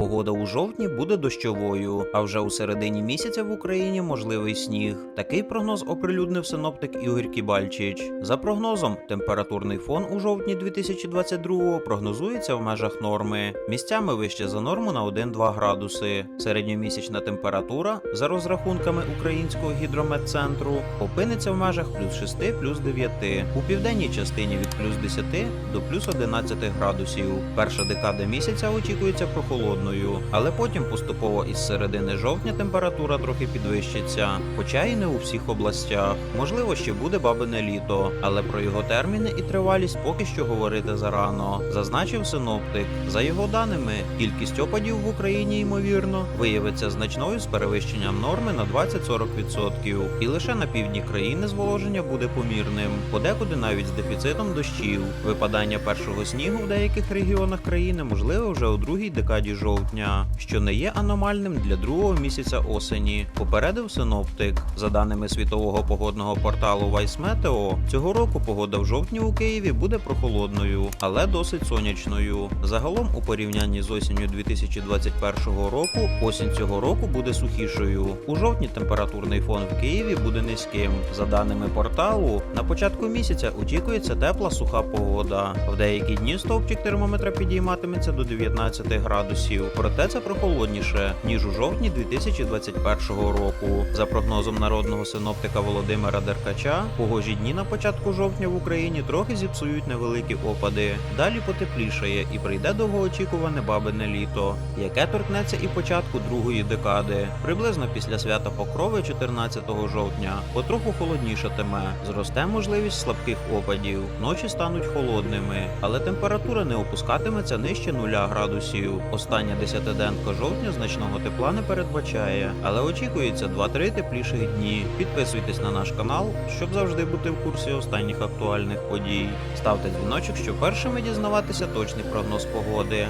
Погода у жовтні буде дощовою, а вже у середині місяця в Україні можливий сніг. Такий прогноз оприлюднив синоптик Ігор Кібальчич. За прогнозом, температурний фон у жовтні 2022-го прогнозується в межах норми. Місцями вище за норму на 1-2 градуси. Середньомісячна температура, за розрахунками українського гідрометцентру, опиниться в межах плюс 6, плюс 9. У південній частині від плюс 10 до плюс 11 градусів. Перша декада місяця очікується прохолодною, але потім поступово із середини жовтня температура трохи підвищиться, хоча і не у всіх областях. Можливо, ще буде бабине літо, але про його терміни і тривалість поки що говорити зарано. Зазначив синоптик. За його даними, кількість опадів в Україні ймовірно виявиться значною з перевищенням норми на 20-40%. І лише на півдні країни зволоження буде помірним, подекуди навіть з дефіцитом дощів. Випадання першого снігу в деяких регіонах країни можливе вже у другій декаді жовтня, що не є аномальним для другого місяця осені. Попередив синоптик. За даними світового погодного порталу Vicemeteo, цього року погода в жовтні у Києві буде прохолодною, але досить сонячною. Загалом, у порівнянні з осінню 2021 року, осінь цього року буде сухішою. У жовтні температурний фон в Києві буде низьким. За даними порталу, на початку місяця очікується тепла суха погода. В деякі дні стовпчик термометра підійматиметься до 19 градусів. Проте це прохолодніше ніж у жовтні 2021 року. За прогнозом народного синоптика Володимира Деркача, погожі дні на початку жовтня в Україні трохи зіпсують невеликі опади. Далі потеплішає і прийде довгоочікуване бабине літо, яке торкнеться і початку другої декади. Приблизно після свята Покрови 14 жовтня потроху холоднішатиме. Зросте можливість слабких опадів. Ночі стануть холодними, але температура не опускатиметься нижче 0 градусів. Остання десятиденка жовтня значного тепла не передбачає, але очікується 2-3 тепліших дні. Підписуйтесь на наш канал, щоб завжди бути в курсі останніх актуальних подій. Ставте дзвіночок, щоб першими дізнаватися точний прогноз погоди.